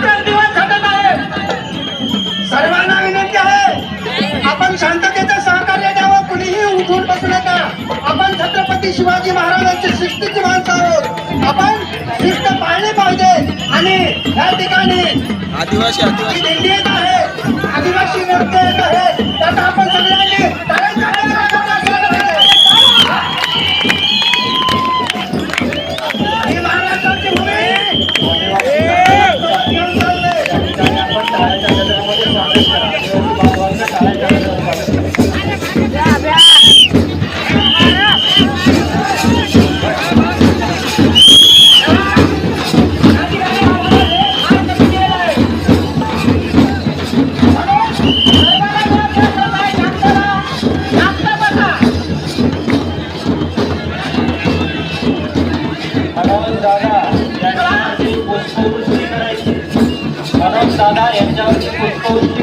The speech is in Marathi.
रात्रंदिवस झटत आहे. सर्वांना विनंती आहे आपण शांततेचं सहकार्य द्यावं कुणीही उठून बसू नका. आपण छत्रपती शिवाजी महाराजांची शिस्तीची माणसं आहोत. आपण शिस्त पाळली पाहिजे आणि या ठिकाणी आदिवासी ही आदिवासी दिंडी येत आहे. Cho nó đẹp.